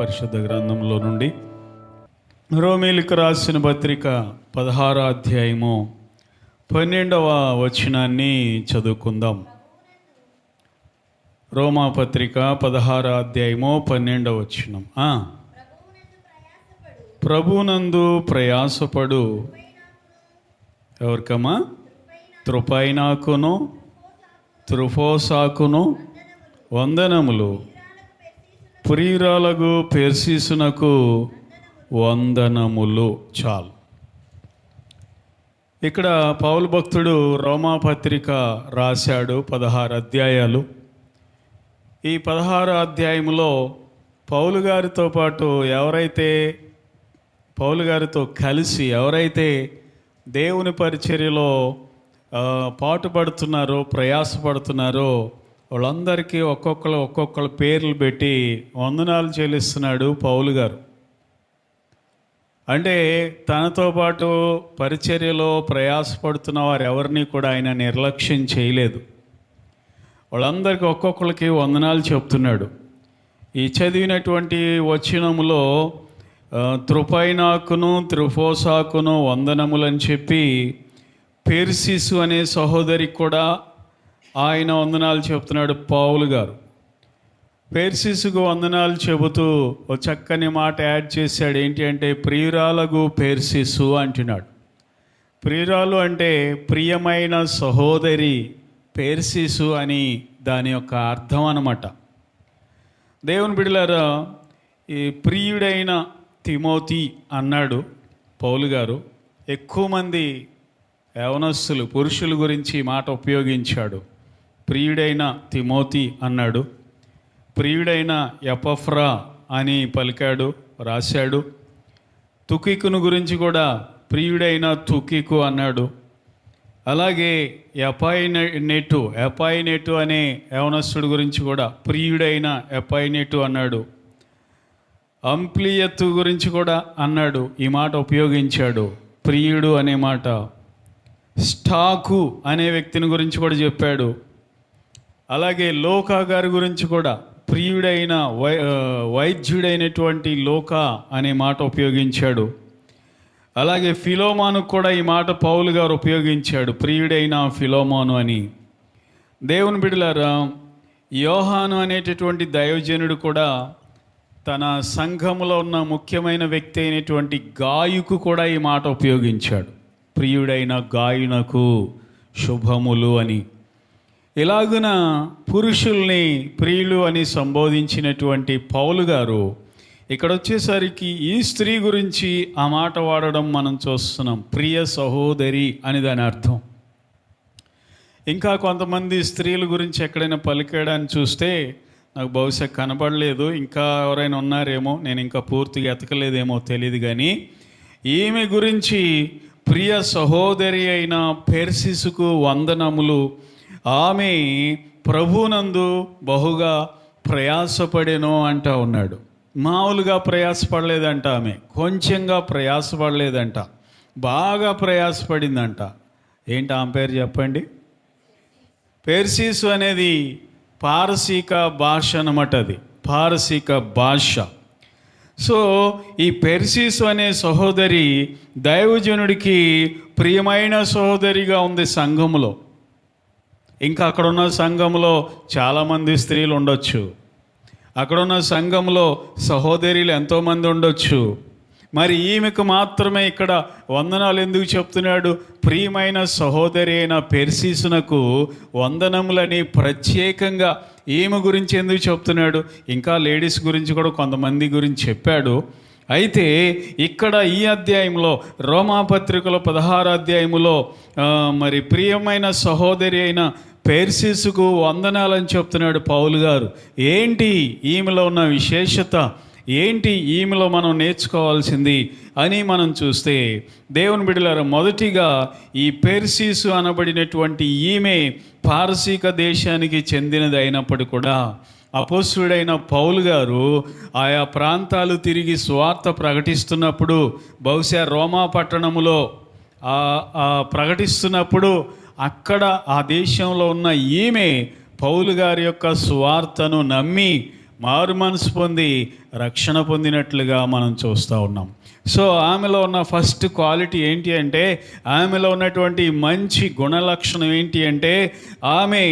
పరిశుద్ధ గ్రంథంలో నుండి రోమేలికి రాసిన పత్రిక పదహారో అధ్యాయము పన్నెండవ వచనాన్ని చదువుకుందాం. రోమా పత్రిక పదహారో అధ్యాయము పన్నెండవ వచనం. ప్రభునందు ప్రయాసపడు. ఎవరికమ్మా? త్రుపైనాకును త్రుఫోసాకును వందనములు. ప్రియురాలకు పెర్సీసునకు వందనములు చాలు. ఇక్కడ పౌలు భక్తుడు రోమాపత్రిక రాశాడు పదహారు అధ్యాయాలు. ఈ పదహారు అధ్యాయంలో పౌలు గారితో పాటు ఎవరైతే పౌలు గారితో కలిసి ఎవరైతే దేవుని పరిచర్యలో పాటుపడుతున్నారో ప్రయాసపడుతున్నారో వాళ్ళందరికీ ఒక్కొక్కరు ఒక్కొక్కరు పేర్లు పెట్టి వందనాలు చెల్లిస్తున్నాడు పౌలు గారు. అంటే తనతో పాటు పరిచర్యలో ప్రయాసపడుతున్న వారు ఎవరిని కూడా ఆయన నిర్లక్ష్యం చేయలేదు. వాళ్ళందరికీ ఒక్కొక్కరికి వందనాలు చెప్తున్నాడు. ఈ చదివినటువంటి వచనములో త్రుపైనాకును త్రిఫోసాకును వందనములని చెప్పి పెర్సిసు అనే సహోదరికి కూడా ఆయన వందనాలు చెప్తున్నాడు పావులు గారు. పేర్సిసుకు వందనాలు చెబుతూ ఓ చక్కని మాట యాడ్ చేశాడు. ఏంటి అంటే ప్రియురాలకు పేర్సిసు అంటున్నాడు. ప్రియురాలు అంటే ప్రియమైన సహోదరి పేర్సిసు అని దాని యొక్క అర్థం అనమాట దేవుని బిడ్డలారా ఈ ప్రియుడైన తిమోతి అన్నాడు పౌలు గారు. ఎక్కువ మంది యవనస్తులు పురుషుల గురించి మాట ఉపయోగించాడు. ప్రియుడైన తిమోతి అన్నాడు. ప్రియుడైన ఎపఫ్రా అని పలికాడు రాశాడు. తుకికును గురించి కూడా ప్రియుడైన తుకికు అన్నాడు. అలాగే ఎపాయినెటు ఎపాయినెటు అనే యవనస్తుడి గురించి కూడా ప్రియుడైన ఎపాయినెటు అన్నాడు. అంప్లియత్తు గురించి కూడా అన్నాడు ఈ మాట ఉపయోగించాడు ప్రియుడు అనే మాట. స్టాకు అనే వ్యక్తిని గురించి కూడా చెప్పాడు అలాగే లోకా గారి గురించి కూడా ప్రియుడైన వై వైద్యుడైనటువంటి లోకా అనే మాట ఉపయోగించాడు. అలాగే ఫిలోమాను కూడా ఈ మాట పౌలు గారు ఉపయోగించాడు ప్రియుడైన ఫిలోమాను అని. దేవుని బిడలారా యోహాను అనేటటువంటి దైవజనుడు కూడా తన సంఘములో ఉన్న ముఖ్యమైన వ్యక్తి అయినటువంటి గాయుకు కూడా ఈ మాట ఉపయోగించాడు. ప్రియుడైన గాయునకు శుభములు అని. ఇలాగున పురుషుల్ని ప్రియులు అని సంబోధించినటువంటి పౌలు గారు ఇక్కడ వచ్చేసరికి ఈ స్త్రీ గురించి ఆ మాట వాడడం మనం చూస్తున్నాం ప్రియ సహోదరి అని దాని అర్థం. ఇంకా కొంతమంది స్త్రీల గురించి ఎక్కడైనా పలికాడని చూస్తే నాకు బహుశా కనబడలేదు ఇంకా ఎవరైనా ఉన్నారేమో నేను ఇంకా పూర్తిగా ఎతకలేదేమో తెలియదు కానీ ఈమె గురించి ప్రియ సహోదరి అయిన పెర్సిసుకు వందనములు ఆమె ప్రభునందు బహుగా ప్రయాసపడేనో అంటా ఉన్నాడు. మామూలుగా ప్రయాసపడలేదంట ఆమె. కొంచెంగా ప్రయాసపడలేదంట. బాగా ప్రయాసపడిందంట. ఏంటి ఆమె పేరు చెప్పండి? పెర్సీసు అనేది పారసీక భాష అనమాట అది. పారసీక భాష. సో ఈ పెర్సీసు అనే సహోదరి దైవజనుడికి ప్రియమైన సహోదరిగా ఉంది సంఘములో. ఇంకా అక్కడున్న సంఘంలో చాలామంది స్త్రీలు ఉండొచ్చు. అక్కడున్న సంఘంలో సహోదరులు ఎంతోమంది ఉండొచ్చు. మరి ఈమెకు మాత్రమే ఇక్కడ వందనాలు ఎందుకు చెప్తున్నాడు? ప్రియమైన సహోదరి అయిన పెర్సీసునకు వందనములని ప్రత్యేకంగా ఈమె గురించి ఎందుకు చెప్తున్నాడు? ఇంకా లేడీస్ గురించి కూడా కొంతమంది గురించి చెప్పాడు. అయితే ఇక్కడ ఈ అధ్యాయంలో రోమాపత్రికలో పదహారు అధ్యాయములో మరి ప్రియమైన సహోదరి అయిన పేర్సిసుకు వందనాలని చెప్తున్నాడు పౌలు గారు. ఏంటి ఈమెలో ఉన్న విశేషత? ఏంటి ఈమెలో మనం నేర్చుకోవాల్సింది అని మనం చూస్తే దేవుని బిడ్డలారు మొదటిగా ఈ పెర్సీసు అనబడినటువంటి ఈమె పారసీక దేశానికి చెందినది అయినప్పుడు కూడా అపోసుడైన పౌలు గారు ఆయా ప్రాంతాలు తిరిగి స్వార్థ ప్రకటిస్తున్నప్పుడు బహుశా రోమా పట్టణములో ప్రకటిస్తున్నప్పుడు అక్కడ ఆ దేశంలో ఉన్న ఈమె పౌలు గారి యొక్క సువార్తను నమ్మి మారు మనసు పొంది రక్షణ పొందినట్లుగా మనం చూస్తూ ఉన్నాం. సో ఆమెలో ఉన్న ఫస్ట్ క్వాలిటీ ఏంటి అంటే ఆమెలో ఉన్నటువంటి మంచి గుణలక్షణం ఏంటి అంటే ఆమె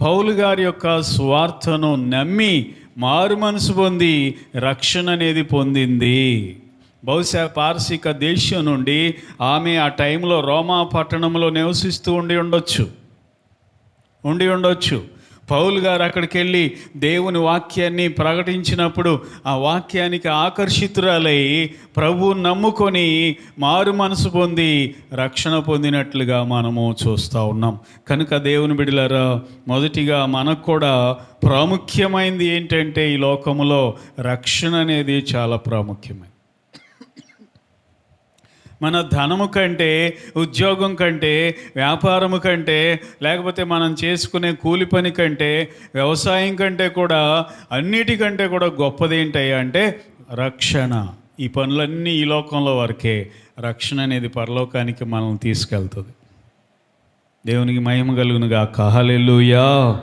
పౌలు గారి యొక్క స్వార్థను నమ్మి మారు మనసు పొంది రక్షణ అనేది పొందింది. బహుశా పార్శిక దేశం నుండి ఆమె ఆ టైంలో రోమా పట్టణంలో నివసిస్తూ ఉండి ఉండొచ్చు. ఉండి ఉండొచ్చు. పౌలు గారు అక్కడికి వెళ్ళి దేవుని వాక్యాన్ని ప్రకటించినప్పుడు ఆ వాక్యానికి ఆకర్షితురాలై ప్రభు నమ్ముకొని మారు మనసు పొంది రక్షణ పొందినట్లుగా మనము చూస్తూ ఉన్నాం. కనుక దేవుని బిడ్డలారా మొదటిగా మనకు కూడా ప్రాముఖ్యమైనది ఏంటంటే ఈ లోకములో రక్షణ అనేది చాలా ప్రాముఖ్యమైనది మన ధనము కంటే ఉద్యోగం కంటే వ్యాపారము కంటే లేకపోతే మనం చేసుకునే కూలి పని కంటే వ్యవసాయం కంటే కూడా అన్నిటికంటే కూడా గొప్పది ఏంటయ్యా అంటే రక్షణ. ఈ పనులన్నీ ఈ లోకంలో వరకే. రక్షణ అనేది పరలోకానికి మనం తీసుకెళ్తుంది. దేవునికి మహిమ కలుగునుగా కహలెల్లుయా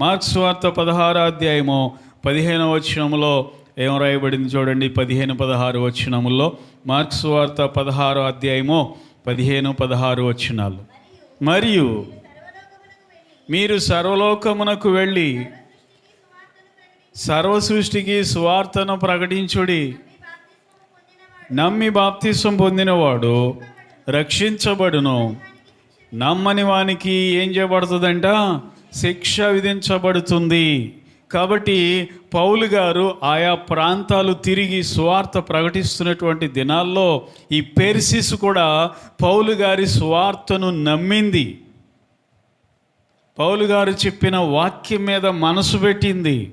మార్క్స్ వార్త పదహారాధ్యాయము పదిహేనవ వచనములో ఏం రాయబడింది చూడండి? పదిహేను పదహారు వచ్చినముల్లో మార్క్స్ వార్త పదహారో అధ్యాయము పదిహేను పదహారు వచ్చినాలు మరియు మీరు సర్వలోకమునకు వెళ్ళి సర్వ సృష్టికి సువార్తను ప్రకటించుడి నమ్మి బాప్తిసం పొందినవాడు రక్షించబడును. నమ్మని వానికి ఏం చేయబడుతుందంట? శిక్ష విధించబడుతుంది. కాబట్టి పౌలు గారు ఆయా ప్రాంతాలు తిరిగి సువార్త ప్రకటిస్తున్నటువంటి దినాల్లో ఈ పెర్సిస్ కూడా పౌలు గారి సువార్తను నమ్మింది. పౌలు గారు చెప్పిన వాక్యం మీద మనసు పెట్టింది.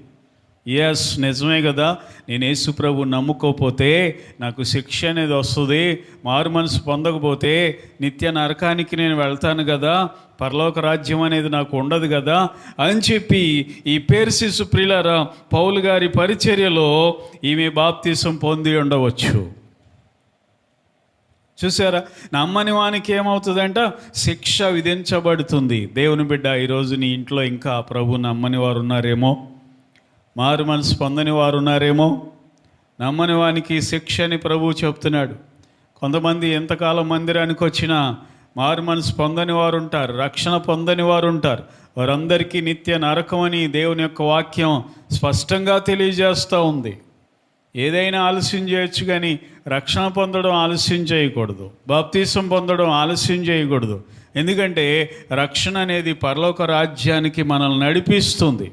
ఎస్ నిజమే కదా. నేను యేసు ప్రభు నమ్ముకోపోతే నాకు శిక్ష అనేది వస్తుంది. మారు మనసు పొందకపోతే నిత్య నరకానికి నేను వెళ్తాను కదా. పరలోక రాజ్యం అనేది నాకు ఉండదు కదా. అని చెప్పి ఈ పేర్సిసు ప్రిలర పౌలు గారి పరిచర్యలో ఈమె బాప్తీసం పొంది ఉండవచ్చు. చూసారా? నమ్మని వానికి ఏమవుతుందంట? శిక్ష విధించబడుతుంది. దేవుని బిడ్డ ఈరోజు నీ ఇంట్లో ఇంకా ప్రభు నమ్మని వారు ఉన్నారేమో? మారు మనసు పొందని వారు ఉన్నారేమో నమ్మని వానికి శిక్ష అని ప్రభువు చెప్తున్నాడు. కొంతమంది ఎంతకాలం మందిరానికి వచ్చినా మారు మనసు పొందని వారు ఉంటారు రక్షణ పొందని వారు ఉంటారు వారందరికీ నిత్య నరకమని దేవుని యొక్క వాక్యం స్పష్టంగా తెలియజేస్తూ ఉంది. ఏదైనా ఆలస్యం చేయొచ్చు కానీ రక్షణ పొందడం ఆలస్యం చేయకూడదు. బాప్తీసం పొందడం ఆలస్యం చేయకూడదు. ఎందుకంటే రక్షణ అనేది పరలోక రాజ్యానికి మనల్ని నడిపిస్తుంది.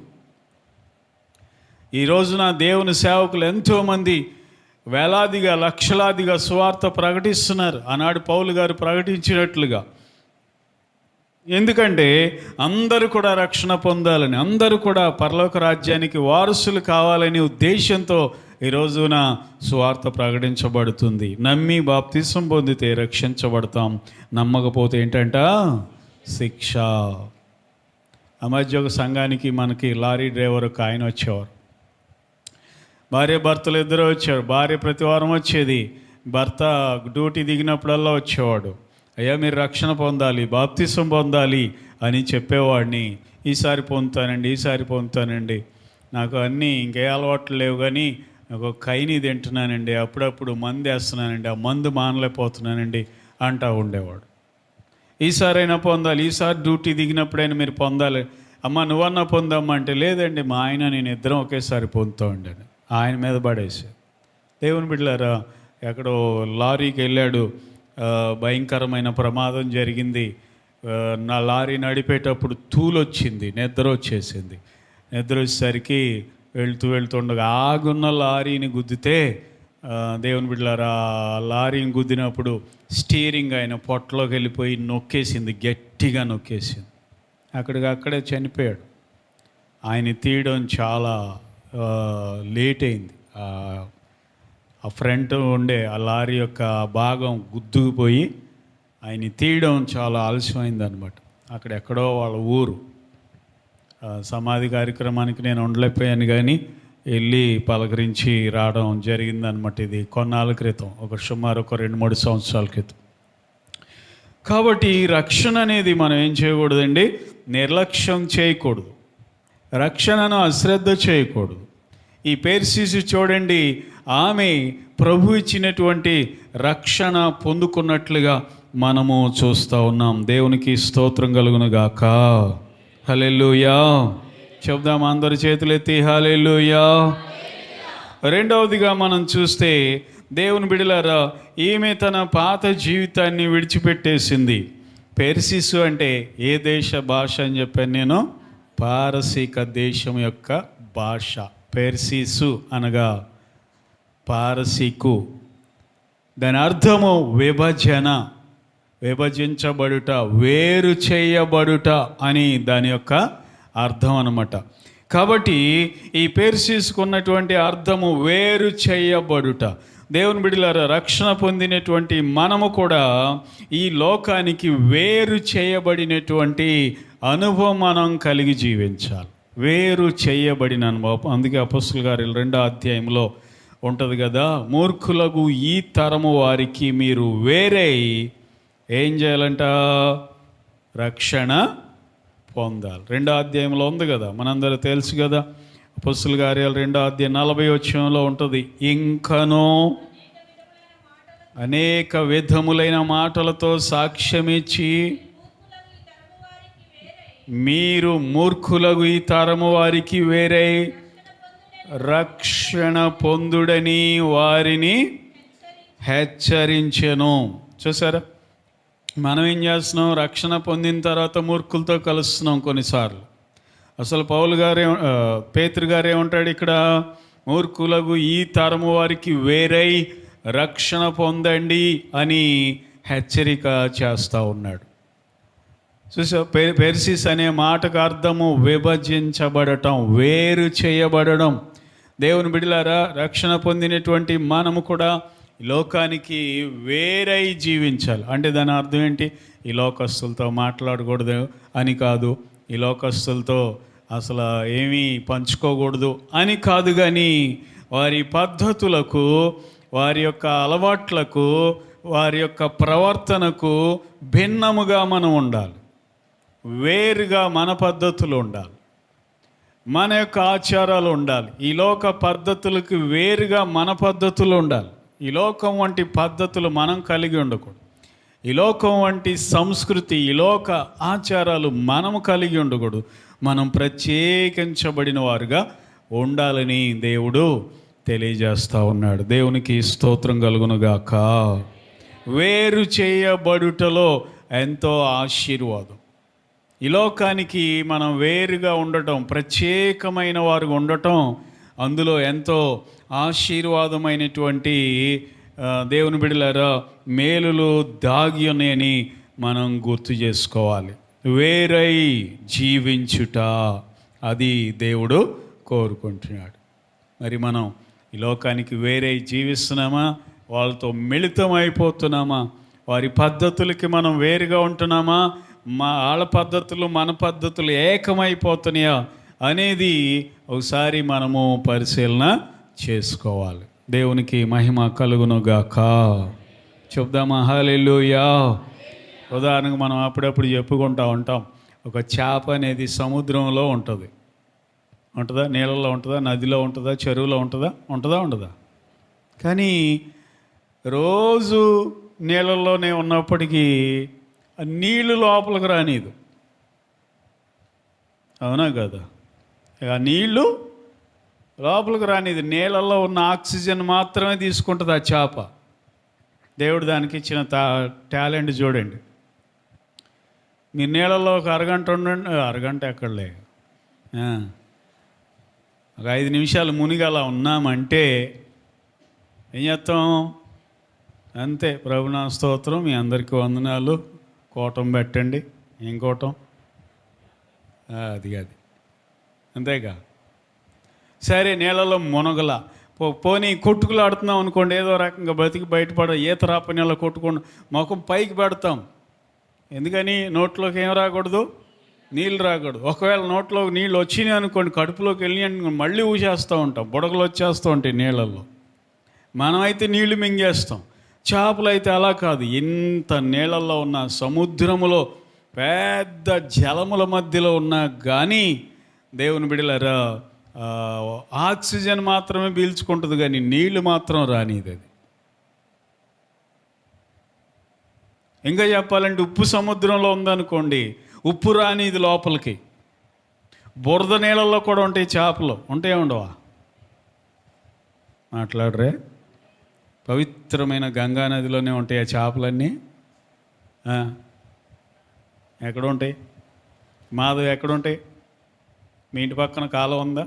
ఈ రోజున దేవుని సేవకులు ఎంతోమంది వేలాదిగా లక్షలాదిగా సువార్త ప్రకటిస్తున్నారు. ఆనాడు పౌలు గారు ప్రకటించినట్లుగా. ఎందుకంటే అందరూ కూడా రక్షణ పొందాలని అందరూ కూడా పరలోక రాజ్యానికి వారసులు కావాలని ఉద్దేశంతో ఈ రోజున సువార్త ప్రకటించబడుతుంది. నమ్మి బాప్తిసం పొందితే రక్షించబడతాం. నమ్మకపోతే ఏంటంట? శిక్ష. ఆ మధ్య ఒక సంఘానికి మనకి లారీ డ్రైవర్ ఒక ఆయన వచ్చేవారు. భార్య భర్తలు ఇద్దరు వచ్చారు. భార్య ప్రతివారం వచ్చేది. భర్త డ్యూటీ దిగినప్పుడల్లా వచ్చేవాడు. అయ్యా మీరు రక్షణ పొందాలి బాప్తిసం పొందాలి అని చెప్పేవాడిని. ఈసారి పొందుతానండి ఈసారి పొందుతానండి. నాకు అన్నీ ఇంకే అలవాట్లు లేవు కానీ నాకు కైని తింటున్నానండి. అప్పుడప్పుడు మందు వేస్తున్నానండి. ఆ మందు మానలేకపోతున్నానండి అంటా ఉండేవాడు. ఈసారైనా పొందాలి. ఈసారి డ్యూటీ దిగినప్పుడైనా మీరు పొందాలి. అమ్మ నువ్వన్నా పొందమ్మా అంటే లేదండి మా ఆయన నేను ఇద్దరం ఒకేసారి పొందుతూ ఉండండి ఆయన మీద పడేసి దేవుని బిడ్డలారా ఎక్కడో లారీకి వెళ్ళాడు. భయంకరమైన ప్రమాదం జరిగింది. నా లారీ నడిపేటప్పుడు తూలొచ్చింది నిద్ర వచ్చేసింది నిద్ర వచ్చేసరికి వెళ్తూ వెళ్తుండగా ఆగున్న లారీని గుద్దితే దేవుని బిడ్డలారా లారీని గుద్దినప్పుడు స్టీరింగ్ ఆయన పొట్టలోకి వెళ్ళిపోయి నొక్కేసింది గట్టిగా నొక్కేసింది. అక్కడికి అక్కడే చనిపోయాడు. ఆయన తీయడం చాలా లేట్ అయింది. ఆ, ఫ్రంట్ ఉండే ఆ లారీ యొక్క భాగం గుద్దుకుపోయి ఆయన తీయడం చాలా ఆలస్యమైంది అనమాట అక్కడ ఎక్కడో వాళ్ళ ఊరు. సమాధి కార్యక్రమానికి నేను ఉండలేకపోయాను కానీ వెళ్ళి పలకరించి రావడం జరిగిందనమాట ఇది కొన్నాళ్ళ క్రితం. ఒక సుమారు ఒక రెండు మూడు సంవత్సరాల క్రితం. కాబట్టి రక్షణ అనేది మనం ఏం చేయకూడదండి? నిర్లక్ష్యం చేయకూడదు. రక్షణను అశ్రద్ధ చేయకూడదు. ఈ పేర్సీసు చూడండి. ఆమె ప్రభు ఇచ్చినటువంటి రక్షణ పొందుకున్నట్లుగా మనము చూస్తూ ఉన్నాం. దేవునికి స్తోత్రం కలుగును గాక. హలెల్లుయా. చెప్దాం అందరి చేతులెత్తి హలెల్లుయా. రెండవదిగా మనం చూస్తే దేవుని బిడలారా ఈమె తన పాత జీవితాన్ని విడిచిపెట్టేసింది. పెర్సిసు అంటే ఏ దేశ భాష అని చెప్పాను నేను? పారసీక దేశం యొక్క భాష పెర్సిసు అనగా పారసీకు. దాని అర్థము విభజన విభజించబడుట వేరు చేయబడుట అని దాని యొక్క అర్థం అనమాట కాబట్టి ఈ పేర్సీసుకున్నటువంటి అర్థము వేరు చేయబడుట దేవుని బిడ్డలారా రక్షణ పొందినటువంటి మనము కూడా ఈ లోకానికి వేరు చేయబడినటువంటి అనుభవం మనం కలిగి జీవించాలి. వేరు చేయబడిన అనుభవం. అందుకే అపస్సుల గారి రెండో అధ్యాయంలో ఉంటుంది కదా మూర్ఖులకు ఈ తరము వారికి మీరు వేరే ఏం చేయాలంట? రక్షణ పొందాలి. రెండో అధ్యాయంలో ఉంది కదా మనందరూ తెలుసు కదా పుస్తుల కార్యాలు రెండో అధ్యాయం నలభై వచ్చంలో ఉంటుంది. ఇంకనో అనేక విధములైన మాటలతో సాక్ష్యమిచ్చి మీరు మూర్ఖులకు ఈ తరము వారికి వేరే రక్షణ పొందుడని వారిని హెచ్చరించెను. చూసారా? మనం ఏం చేస్తున్నాం? రక్షణ పొందిన తర్వాత మూర్ఖులతో కలుస్తున్నాం కొన్నిసార్లు. అసలు పౌలు గారే పేతురు గారు ఏమంటాడు ఇక్కడ? మూర్ఖులకు ఈ తరము వారికి వేరై రక్షణ పొందండి అని హెచ్చరిక చేస్తూ ఉన్నాడు. చూసా పె పెర్సిస్ అనే మాటకు అర్థము విభజించబడటం వేరు చేయబడడం. దేవుని బిడిలారా రక్షణ పొందినటువంటి మనము కూడా లోకానికి వేరై జీవించాలి. అంటే దాని అర్థం ఏంటి? ఈ లోకస్తులతో మాట్లాడకూడదు అని కాదు. ఈ లోకస్తులతో అసలు ఏమీ పంచుకోకూడదు అని కాదు కానీ వారి పద్ధతులకు వారి యొక్క అలవాట్లకు వారి యొక్క ప్రవర్తనకు భిన్నముగా మనం ఉండాలి. వేరుగా మన పద్ధతులు ఉండాలి. మన యొక్క ఆచారాలు ఉండాలి. ఈ లోక పద్ధతులకు వేరుగా మన పద్ధతులు ఉండాలి. ఈ లోకం వంటి పద్ధతులు మనం కలిగి ఉండకూడదు. ఈ లోకం వంటి సంస్కృతి ఈ లోక ఆచారాలు మనము కలిగి ఉండకూడదు. మనం ప్రత్యేకించబడిన వారుగా ఉండాలని దేవుడు తెలియజేస్తూ ఉన్నాడు. దేవునికి స్తోత్రం కలుగునుగాక. వేరు చేయబడుటలో ఎంతో ఆశీర్వాదం. ఈ లోకానికి మనం వేరుగా ఉండటం ప్రత్యేకమైన వారు ఉండటం అందులో ఎంతో ఆశీర్వాదమైనటువంటి దేవుని బిడ్డలారా మేలులు దాగి ఉన్నాయని మనం గుర్తు చేసుకోవాలి. వేరై జీవించుట అది దేవుడు కోరుకుంటున్నాడు. మరి మనం ఈ లోకానికి వేరే జీవిస్తున్నామా? వాళ్ళతో మిళితం అయిపోతున్నామా? వారి పద్ధతులకి మనం వేరుగా ఉంటున్నామా? మా వాళ్ళ పద్ధతులు మన పద్ధతులు ఏకమైపోతున్నాయా? అనేది ఒకసారి మనము పరిశీలన చేసుకోవాలి. దేవునికి మహిమ కలుగునుగాక. చెప్దామా? హల్లెలూయా. ఉదాహరణకు మనం అప్పుడప్పుడు చెప్పుకుంటా ఉంటాం ఒక చేప అనేది సముద్రంలో ఉంటుంది. ఉంటుందా? నీళ్ళలో ఉంటుందా? నదిలో ఉంటుందా? చెరువులో ఉంటుందా? ఉంటుందా? ఉండదా? కానీ రోజు నీళ్ళల్లోనే ఉన్నప్పటికీ నీళ్ళు నీళ్ళు లోపలికి రానిదు అవునా కదా? ఆ నీళ్ళు లోపలికి రానిది నీళ్ళల్లో ఉన్న ఆక్సిజన్ మాత్రమే తీసుకుంటుంది ఆ చేప. దేవుడు దానికి ఇచ్చిన తా టాలెంట్ చూడండి. మీ నీళ్ళల్లో ఒక అరగంట ఉండండి అరగంట ఎక్కడలే. ఒక ఐదు నిమిషాలు మునిగి అలా ఉన్నామంటే ఏం చేస్తాం? అంతే. ప్రభునా స్తోత్రం మీ అందరికీ వందనాలు. కోటం పెట్టండి ఏం కోటం? అది అది అంతేగా. సరే నీళ్ళలో మునగల. పో పోనీ కొట్టుకులాడుతున్నాం అనుకోండి ఏదో రకంగా బతికి బయటపడ ఈత రాప నీళ్ళ కొట్టుకోండి ముఖం పైకి పెడతాం. ఎందుకని? నోట్లోకి ఏం రాకూడదు? నీళ్ళు రాకూడదు. ఒకవేళ నోట్లో నీళ్ళు వచ్చినాయి అనుకోండి కడుపులోకి వెళ్ళినాయి అనుకోండి మళ్ళీ ఊసేస్తూ ఉంటాం. బుడగలు వచ్చేస్తూ ఉంటాయి నీళ్ళల్లో. మనమైతే నీళ్ళు మింగేస్తాం. చేపలు అయితే అలా కాదు. ఇంత నీళ్ళల్లో ఉన్న సముద్రములో పెద్ద జలముల మధ్యలో ఉన్నా కానీ దేవుని బిడలరా ఆక్సిజన్ మాత్రమే పీల్చుకుంటుంది కానీ నీళ్ళు మాత్రం రానిది అది. ఇంకా చెప్పాలంటే ఉప్పు సముద్రంలో ఉందనుకోండి ఉప్పు రానిది లోపలికి. బురద నీళ్ళల్లో కూడా ఉంటాయి చేపలు. ఉంటాయి ఉండవా? మాట్లాడరే. పవిత్రమైన గంగా నదిలోనే ఉంటాయి ఆ చేపలన్నీ. ఎక్కడ ఉంటాయి మాధవ్ ఎక్కడ ఉంటాయి మీ ఇంటి పక్కన కాలం ఉందా?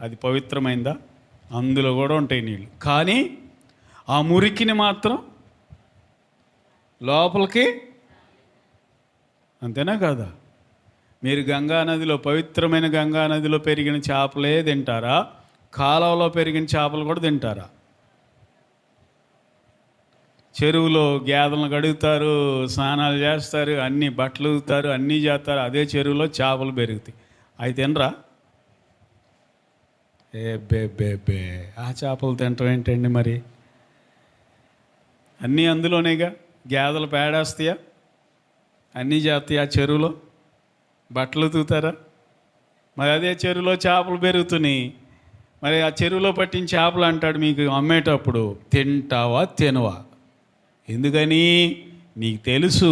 అది పవిత్రమైందా? అందులో కూడా ఉంటాయి నీళ్ళు కానీ ఆ మురికిని మాత్రం లోపలికి అంతేనా కాదా? మీరు గంగా నదిలో పవిత్రమైన గంగా నదిలో పెరిగిన చేపలే తింటారా? కాలువలో పెరిగిన చేపలు కూడా తింటారా? చెరువులో గేదెలను కడుగుతారు స్నానాలు చేస్తారు అన్ని బట్టలు ఉతుకుతారు అన్నీ చేస్తారు అదే చెరువులో చేపలు పెరుగుతాయి. అవి తినరా? ఏ బే బే బే. ఆ చేపలు తింటాం ఏంటండి మరి? అన్నీ అందులోనేగా? గేదెలు పేడేస్తాయా? అన్నీ చేస్తాయి ఆ చెరువులో? బట్టలు తూతారా మరి అదే చెరువులో చేపలు పెరుగుతున్నాయి మరి ఆ చెరువులో పట్టిన చేపలు అంటాడు మీకు అమ్మేటప్పుడు తింటావా తినవా? ఎందుకని? నీకు తెలుసు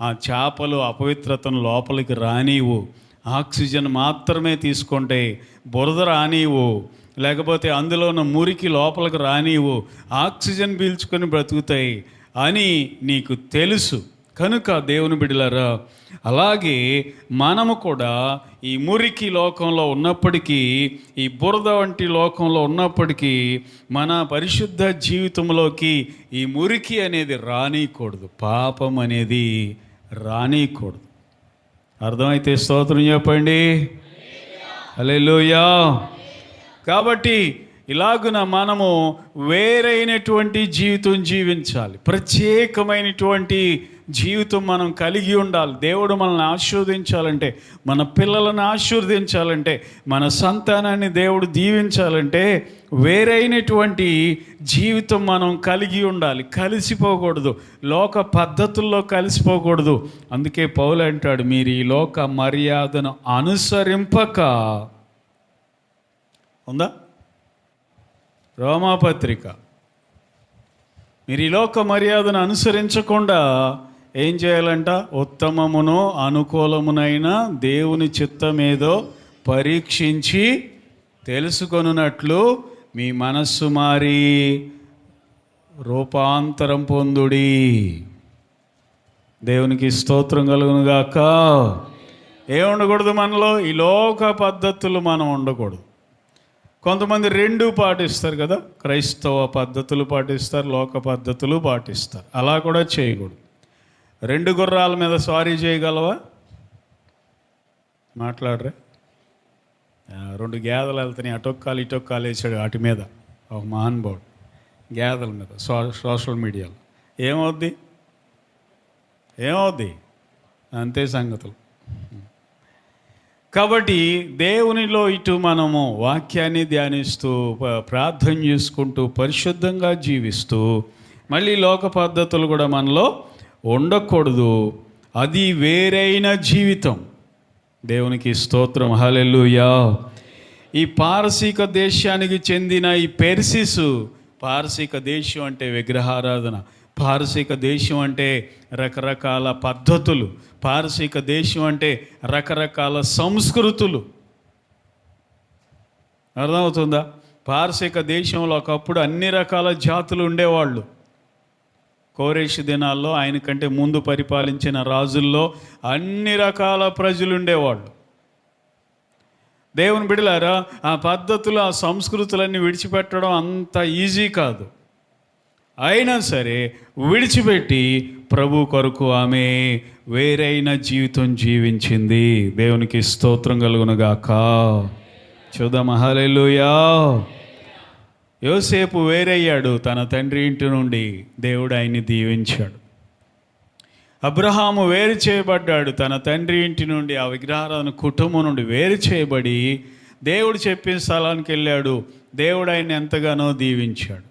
ఆ చేపలు అపవిత్రతను లోపలికి రానివు ఆక్సిజన్ మాత్రమే తీసుకుంటే బురద రానివు లేకపోతే అందులో ఉన్న మురికి లోపలికి రానివు ఆక్సిజన్ పీల్చుకొని బ్రతుకుతాయి అని నీకు తెలుసు. కనుక దేవుని బిడ్డలారా అలాగే మనము కూడా ఈ మురికి లోకంలో ఉన్నప్పటికీ ఈ బురద వంటి లోకంలో ఉన్నప్పటికీ మన పరిశుద్ధ జీవితంలోకి ఈ మురికి అనేది రానీయకూడదు పాపం అనేది రానీయకూడదు అర్థమైతే స్తోత్రం చెప్పండి. అలెలుయా కాబట్టి ఇలాగున మనము వేరైనటువంటి జీవితం జీవించాలి. ప్రత్యేకమైనటువంటి జీవితం మనం కలిగి ఉండాలి. దేవుడు మనల్ని ఆశీర్వదించాలంటే మన పిల్లలను ఆశీర్వదించాలంటే మన సంతానాన్ని దేవుడు దీవించాలంటే వేరైనటువంటి జీవితం మనం కలిగి ఉండాలి. కలిసిపోకూడదు. లోక పద్ధతుల్లో కలిసిపోకూడదు. అందుకే పౌలు అంటాడు మీరు ఈ లోక మర్యాదను అనుసరింపక. ఉందా? రోమాపత్రిక మీరు ఈ లోక మర్యాదను అనుసరించకుండా ఏం చేయాలంట? ఉత్తమమును అనుకూలమునైన దేవుని చిత్తమేదో పరీక్షించి తెలుసుకొనున్నట్లు మీ మనస్సు మారి రూపాంతరం పొందుడి. దేవునికి స్తోత్రం కలుగునుగాక. ఏ ఉండకూడదు మనలో? ఈ లోక పద్ధతులు మనం ఉండకూడదు. కొంతమంది రెండు పాటిస్తారు కదా? క్రైస్తవ పద్ధతులు పాటిస్తారు లోక పద్ధతులు పాటిస్తారు. అలా కూడా చేయకూడదు. రెండు గుర్రాల మీద స్వారీ చేయగలవా? మాట్లాడరే. రెండు గేదెలు వెళ్తున్నాయి. అటొక్కాలు ఇటొక్కాలు వేసాడు వాటి మీద. ఒక మహానుభావుడు గేదెల మీద. సో సోషల్ మీడియాలో. ఏమవుద్ది? ఏమవుద్ది? అంతే సంగతులు. కాబట్టి దేవునిలో ఇటు మనము వాక్యాన్ని ధ్యానిస్తూ ప్రార్థన చేసుకుంటూ పరిశుద్ధంగా జీవిస్తూ మళ్ళీ లోక పద్ధతులు కూడా మనలో ఉండకూడదు. అది వేరైన జీవితం. దేవునికి స్తోత్రం. హలెల్లుయా. ఈ పారసీక దేశానికి చెందిన ఈ పెర్సిసు పారసీక దేశం అంటే విగ్రహారాధన. పారసీక దేశం అంటే రకరకాల పద్ధతులు. పారసీక దేశం అంటే రకరకాల సంస్కృతులు. అర్థమవుతుందా? పారసీక దేశంలో ఒకప్పుడు అన్ని రకాల జాతులు ఉండేవాళ్ళు. కోరేష్ దినాల్లో ఆయన కంటే ముందు పరిపాలించిన రాజుల్లో అన్ని రకాల ప్రజలు ఉండేవాళ్ళు. దేవుని బిడలారా ఆ పద్ధతులు ఆ సంస్కృతులన్నీ విడిచిపెట్టడం అంత ఈజీ కాదు. అయినా సరే విడిచిపెట్టి ప్రభు కొరకు ఆమె వేరైన జీవితం జీవించింది. దేవునికి స్తోత్రం కలుగునుగాక. చూద్దాం హల్లెలూయా. యోసేపు వేరయ్యాడు. తన తండ్రి ఇంటి నుండి దేవుడు ఆయన్ని దీవించాడు. అబ్రహాము వేరు చేయబడ్డాడు. తన తండ్రి ఇంటి నుండి ఆ విగ్రహారాధన కుటుంబం నుండి వేరు చేయబడి దేవుడు చెప్పిన స్థలానికి వెళ్ళాడు. దేవుడు ఆయన్ని ఎంతగానో దీవించాడు.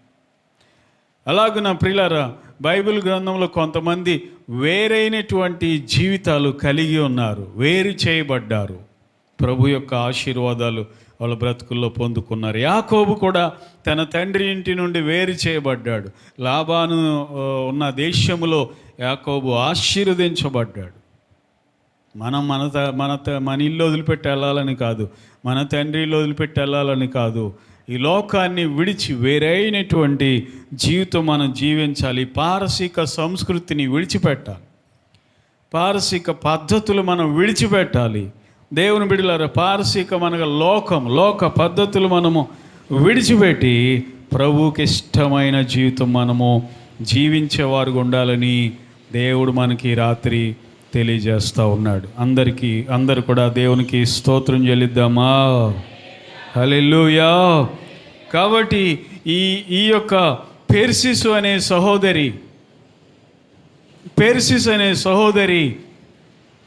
అలాగే నా ప్రియులారా బైబిల్ గ్రంథంలో కొంతమంది వేరైనటువంటి జీవితాలు కలిగి ఉన్నారు. వేరు చేయబడ్డారు. ప్రభు యొక్క ఆశీర్వాదాలు వాళ్ళ బ్రతుకుల్లో పొందుకున్నారు. యాకోబు కూడా తన తండ్రి ఇంటి నుండి వేరు చేయబడ్డాడు. లాభాను ఉన్న దేశములో యాకోబు ఆశీర్వదించబడ్డాడు. మనం మన త- మన త- మన ఇల్లు వదిలిపెట్టి వెళ్ళాలని కాదు మన తండ్రి ఇల్లు వదిలిపెట్టి వెళ్ళాలని కాదు ఈ లోకాన్ని విడిచి వేరైనటువంటి జీవితం మనం జీవించాలి. పారసీక సంస్కృతిని విడిచిపెట్టాలి. పారసీక పద్ధతులు మనం విడిచిపెట్టాలి. దేవుని బిడ్డలారా పారసీక అనగా లోకం లోక పద్ధతులు మనము విడిచిపెట్టి ప్రభుకి ఇష్టమైన జీవితం మనము జీవించేవారుగా ఉండాలని దేవుడు మనకి రాత్రి తెలియజేస్తూ ఉన్నాడు. అందరికీ అందరు కూడా దేవునికి స్తోత్రం చెల్లిద్దామా? హలెల్లుయా! కాబట్టి ఈ ఈ యొక్క పెర్సిసు అనే సహోదరి పెర్సిస్ అనే సహోదరి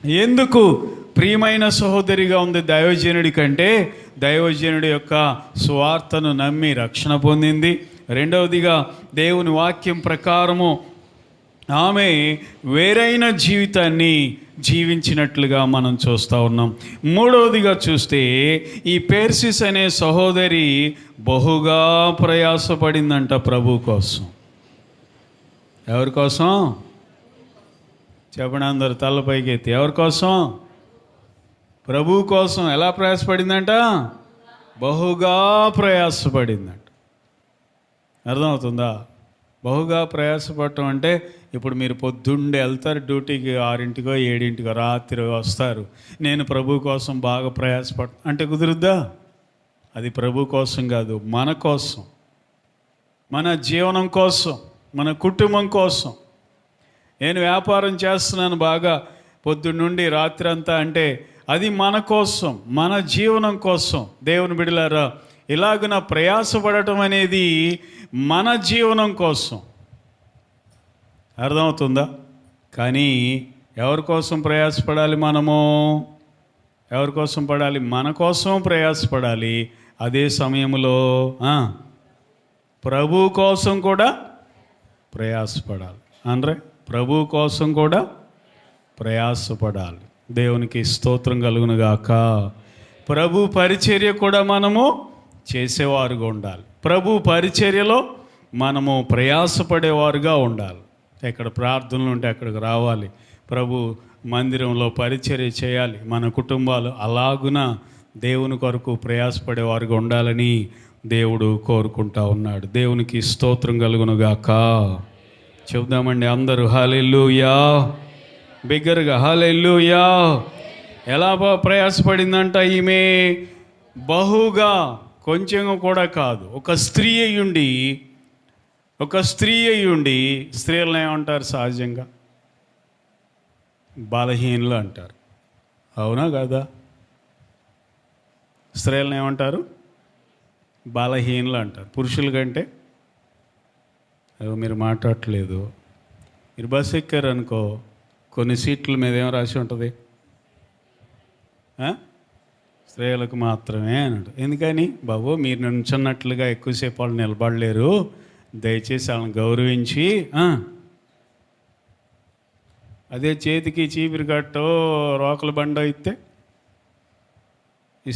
ఎందుకు ప్రియమైన సహోదరిగా ఉంది దైవజనుడి కంటే దైవజనుడి యొక్క స్వార్థను నమ్మి రక్షణ పొందింది. రెండవదిగా దేవుని వాక్యం ప్రకారము ఆమె వేరైన జీవితాన్ని జీవించినట్లుగా మనం చూస్తూ ఉన్నాం. మూడవదిగా చూస్తే ఈ పేర్సిస్ అనే సహోదరి బహుగా ప్రయాసపడిందంట ప్రభు కోసం. ఎవరి కోసం? చెప్పండి అందరు తలపైకి ఎత్తి ఎవరి కోసం? ప్రభు కోసం ఎలా ప్రయాసపడిందంట? బహుగా ప్రయాసపడిందంట. అర్థమవుతుందా? బహుగా ప్రయాసపడటం అంటే ఇప్పుడు మీరు పొద్దుండే వెళ్తారు డ్యూటీకి ఆరింటికో ఏడింటికో రాత్రి వస్తారు. నేను ప్రభు కోసం బాగా ప్రయాసపడ అంటే కుదురుద్దా? అది ప్రభు కోసం కాదు మన కోసం. మన జీవనం కోసం మన కుటుంబం కోసం. నేను వ్యాపారం చేస్తున్నాను బాగా. పొద్దున్న నుండి రాత్రి అంతా అంటే అది మన కోసం మన జీవనం కోసం. దేవుని బిడలారా ఇలాగున ప్రయాసపడటం అనేది మన జీవనం కోసం. అర్థమవుతుందా? కానీ ఎవరి కోసం ప్రయాసపడాలి మనము? ఎవరి కోసం పడాలి? మన కోసం ప్రయాసపడాలి. అదే సమయంలో ప్రభు కోసం కూడా ప్రయాసపడాలి. అంటే ప్రభు కోసం కూడా ప్రయాసపడాలి. దేవునికి స్తోత్రం కలుగునుగాక ప్రభు పరిచర్య కూడా మనము చేసేవారుగా ఉండాలి. ప్రభు పరిచర్యలో మనము ప్రయాసపడేవారుగా ఉండాలి. ఎక్కడ ప్రార్థనలు ఉంటే అక్కడికి రావాలి. ప్రభు మందిరంలో పరిచర్య చేయాలి. మన కుటుంబాలు అలాగున దేవుని కొరకు ప్రయాసపడేవారుగా ఉండాలని దేవుడు కోరుకుంటా ఉన్నాడు. దేవునికి స్తోత్రం కలుగునుగాక చెబుదామండి అందరూ. హాలెల్లుయా. బిగ్గరగా. హలెల్లుయా. ఎలా బా- ప్రయాసపడిందంట ఈమె? బహుగా కొంచెం కూడా కాదు. ఒక స్త్రీ అయ్యుండి ఒక స్త్రీ అయ్యుండి స్త్రీలను ఏమంటారు సహజంగా? బలహీనులు అంటారు. అవునా కదా? స్త్రీలను ఏమంటారు? బలహీనులు అంటారు. పురుషుల కంటే? మీరు మాట్లాడట్లేదు. మీరు బస్సు ఎక్కారు అనుకో కొన్ని సీట్ల మీద ఏం రాసి ఉంటుంది? స్త్రీలకు మాత్రమే అన్నాడు ఎందుకని? బాబు మీరు నుంచున్నట్లుగా ఎక్కువసేపు వాళ్ళు నిలబడలేరు. దయచేసి వాళ్ళని గౌరవించి అదే చేతికి చీపిరి కట్టో రోకల బండో ఇస్తే ఈ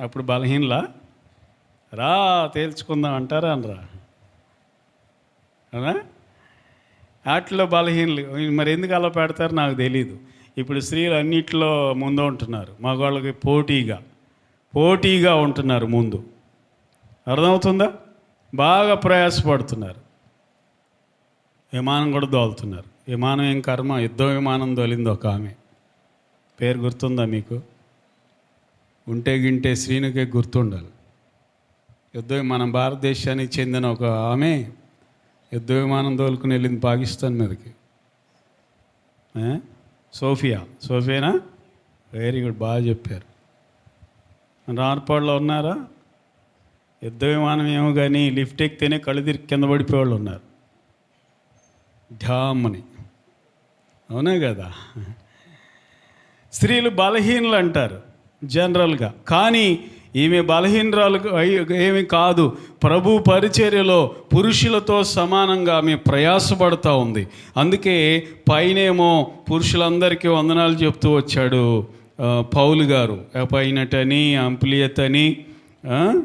అప్పుడు బలహీనలా? రా తేల్చుకుందాం అంటారా అనరా? అవునా వాటిలో బలహీనలు. మరి ఎందుకు అలా పెడతారు నాకు తెలియదు ఇప్పుడు స్త్రీలు అన్నిట్లో ముందు ఉంటున్నారు. మగవాళ్ళకి పోటీగా. పోటీగా ఉంటున్నారు ముందు. అర్థమవుతుందా? బాగా ప్రయాసపడుతున్నారు. విమానం కూడా దోలుతున్నారు. విమానం ఏం కర్మ? యుద్ధ విమానం దోలింది ఒక ఆమె. పేరు గుర్తుందా మీకు? ఉంటే గింటే శ్రీనుకే గుర్తుండాలి. యుద్ధ మన భారతదేశానికి చెందిన ఒక ఆమె యుద్ధ విమానం తోలుకుని వెళ్ళింది పాకిస్తాన్ మీదకి. సోఫియా. సోఫియానా? వెరీ గుడ్ బాగా చెప్పారు. రార్పాడులో ఉన్నారా? యుద్ధ విమానం ఏమో కానీ లిఫ్ట్ ఎక్కితేనే కళ్ళు తిరిగి కింద పడిపోయేవాళ్ళు ఉన్నారు. ధ్యామని అవునా కదా? స్త్రీలు బలహీనులు అంటారు జనరల్గా. కానీ ఈమె బలహీనరాలు ఏమి కాదు. ప్రభు పరిచర్యలో పురుషులతో సమానంగా ఆమె ప్రయాసపడుతూ ఉంది. అందుకే పైనేమో పురుషులందరికీ వందనాలు చెప్తూ వచ్చాడు పౌలు గారు. పైనటని అంప్లియత్ అని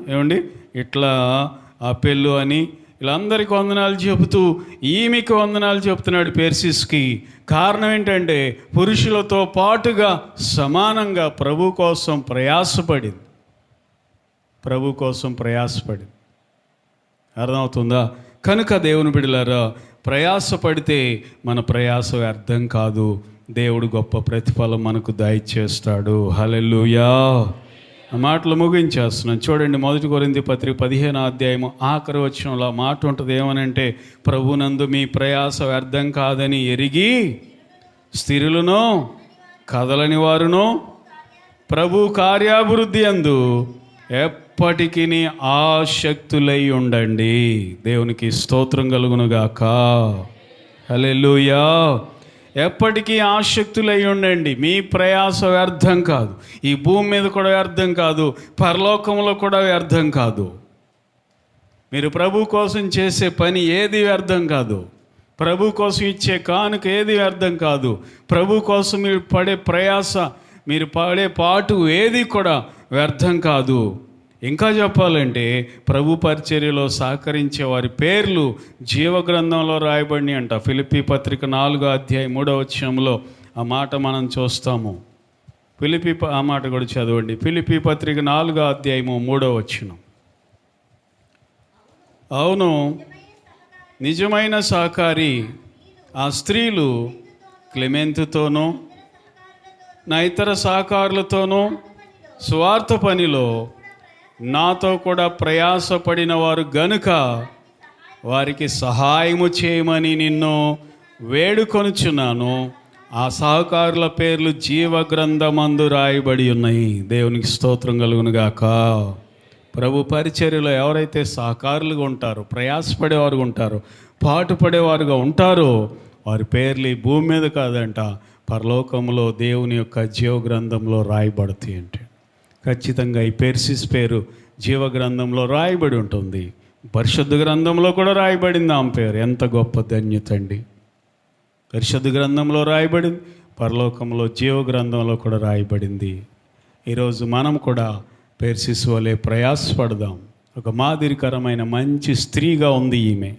ఏమండి? ఇట్లా అపెల్లు అని వీళ్ళందరికీ వందనాలు చెబుతూ ఈమెకి వందనాలు చెప్తున్నాడు పేర్సిస్కి. కారణం ఏంటంటే పురుషులతో పాటుగా సమానంగా ప్రభు కోసం ప్రయాసపడింది. ప్రభు కోసం ప్రయాసపడి. అర్థమవుతుందా? కనుక దేవుని బిడలారా ప్రయాసపడితే మన ప్రయాస అర్థం కాదు. దేవుడు గొప్ప ప్రతిఫలం మనకు దయచేస్తాడు. హలెల్లుయా! మాటలు ముగించేస్తున్నాను. చూడండి మొదటి కొరింది పత్రిక పదిహేను అధ్యాయము ఆఖరి వచ్చినలో మాట ఉంటుంది. ఏమనంటే ప్రభునందు మీ ప్రయాస వ్యర్థం కాదని ఎరిగి స్థిరులను కదలని వారును ప్రభు కార్యాభివృద్ధి అందు ఎప్పటికీ ఆశక్తులై ఉండండి. దేవునికి స్తోత్రం కలుగునుగాక. హలెలుయా ఎప్పటికీ ఆసక్తులై ఉండండి. మీ ప్రయాస వ్యర్థం కాదు. ఈ భూమి మీద కూడా వ్యర్థం కాదు. పరలోకంలో కూడా వ్యర్థం కాదు. మీరు ప్రభు కోసం చేసే పని ఏది వ్యర్థం కాదు. ప్రభు కోసం ఇచ్చే కానుక ఏది వ్యర్థం కాదు. ప్రభు కోసం మీరు పడే ప్రయాస మీరు పడే పాటు ఏది కూడా వ్యర్థం కాదు. ఇంకా చెప్పాలంటే ప్రభు పరిచర్యలో సహకరించే వారి పేర్లు జీవగ్రంథంలో రాయబడినాయి అంట. ఫిలిపి పత్రిక నాలుగో అధ్యాయం మూడో వచ్చంలో ఆ మాట మనం చూస్తాము. ఫిలిపి ఆ మాట కూడా చదవండి. ఫిలిపి పత్రిక నాలుగో అధ్యాయము మూడో వచ్చిన అవును నిజమైన సహకారి ఆ స్త్రీలు క్లెమెంతుతోనూ నా ఇతర సహకారులతోనూ స్వార్థ పనిలో నాతో కూడా ప్రయాసపడిన వారు గనుక వారికి సహాయము చేయమని నిన్ను వేడుకొనుచున్నాను. ఆ సహకారుల పేర్లు జీవ గ్రంథమందు రాయబడి ఉన్నాయి. దేవునికి స్తోత్రం కలుగునుగాక ప్రభు పరిచర్యలో ఎవరైతే సహకారులుగా ఉంటారో ప్రయాసపడేవారు ఉంటారో పాటుపడేవారుగా ఉంటారో వారి పేర్లు ఈ భూమి మీద కాదంట పరలోకంలో దేవుని యొక్క జీవ గ్రంథంలో రాయబడతాయి అంటే ఖచ్చితంగా ఈ పేర్సిస్ పేరు జీవ గ్రంథంలో రాయబడి ఉంటుంది. పరిశుద్ధ గ్రంథంలో కూడా రాయబడింది ఆమె పేరు. ఎంత గొప్ప ధన్యత అండి. పరిశుద్ధ గ్రంథంలో రాయబడింది. పరలోకంలో జీవ గ్రంథంలో కూడా రాయబడింది. ఈరోజు మనం కూడా పేర్సిస్ వలె ప్రయాసపడదాం. ఒక మాదిరికరమైన మంచి స్త్రీగా ఉంది ఈమె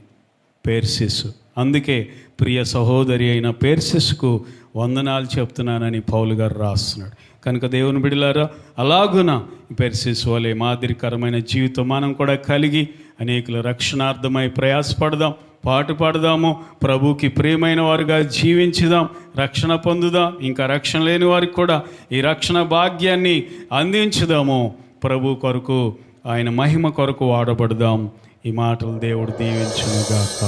పేర్సిస్. అందుకే ప్రియ సహోదరి అయిన పేర్సిస్కు వందనాలు చెప్తున్నానని పౌలు గారు రాస్తున్నాడు. కనుక దేవుని బిడిలారా అలాగున పెర్సిస్ వలె మాదిరికరమైన జీవితం మనం కూడా కలిగి అనేకుల రక్షణార్థమై ప్రయాసపడదాం పాటు పాడదాము ప్రభుకి ప్రియమైన వారుగా జీవించుదాం రక్షణ పొందుదాం ఇంకా రక్షణ లేని వారికి కూడా ఈ రక్షణ భాగ్యాన్ని అందించుదాము. ప్రభు కొరకు ఆయన మహిమ కొరకు వాడబడదాం. ఈ మాటలు దేవుడు దీవించుగాక